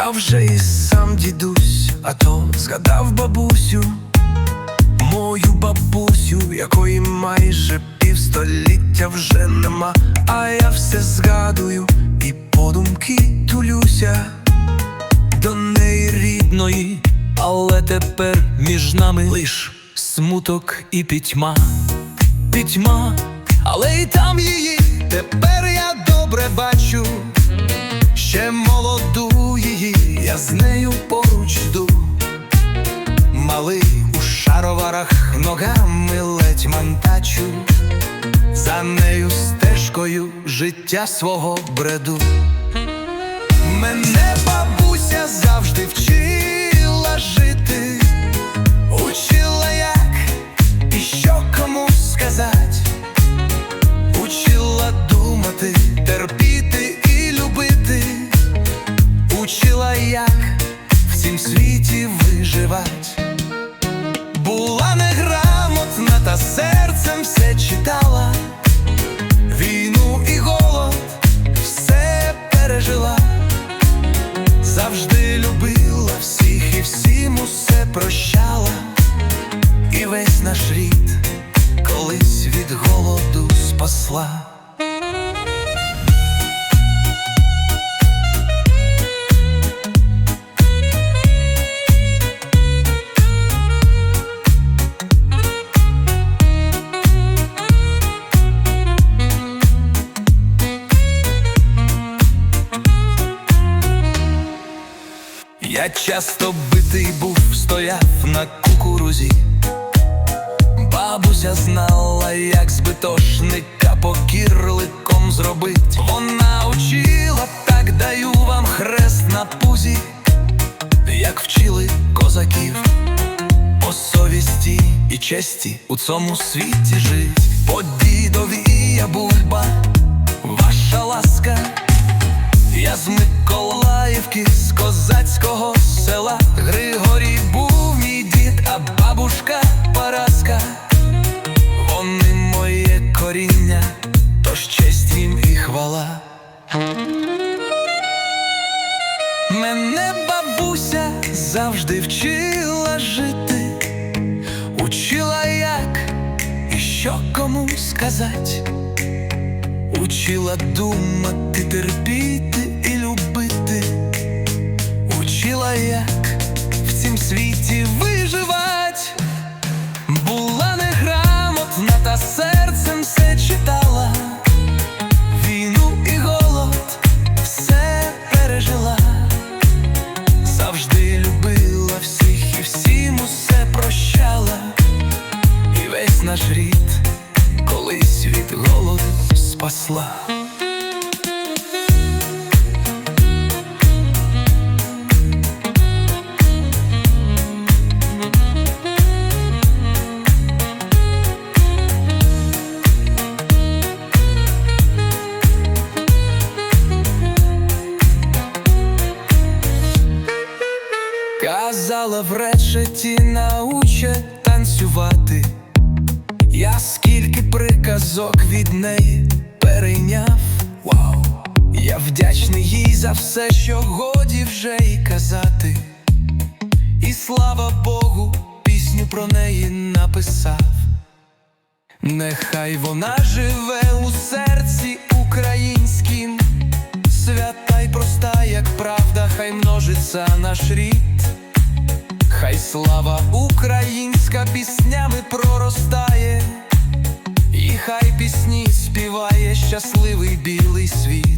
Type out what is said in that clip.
вже і сам дідусь, а то згадав бабусю, мою бабусю, якої майже півстоліття вже нема, а я все згадую і подумки тулюся до неї рідної, але тепер між нами лиш смуток і пітьма, пітьма, але і там її. Тепер я шароварах ногами ледь мантачу, за нею стежкою життя свого бреду. Мене бабуся завжди вчила жити, учила як і що кому сказати, учила думати, терпіти і любити, учила, як в цім світі виживать. Рід колись від голоду спасла. Я часто битий був, стояв на кукурузі. Бабуся знала, як збитошника покірликом зробить. Вона учила, так даю вам хрест на пузі, як вчили козаків по совісті і честі у цьому світі жить. По дідові я бульба, ваша ласка. Я з Миколаївки, з козацького честь їм і хвала. Мене бабуся завжди вчила жити, учила як і що кому сказать. Учила думати, терпіти спасла. Казала в речеті научать танцювати. Я скільки приказок від неї вдячний їй за все, що годі вже й казати. І слава Богу, пісню про неї написав. Нехай вона живе у серці українським, свята й проста, як правда, хай множиться наш рід. Хай слава українська піснями проростає, і хай пісні співає щасливий білий світ.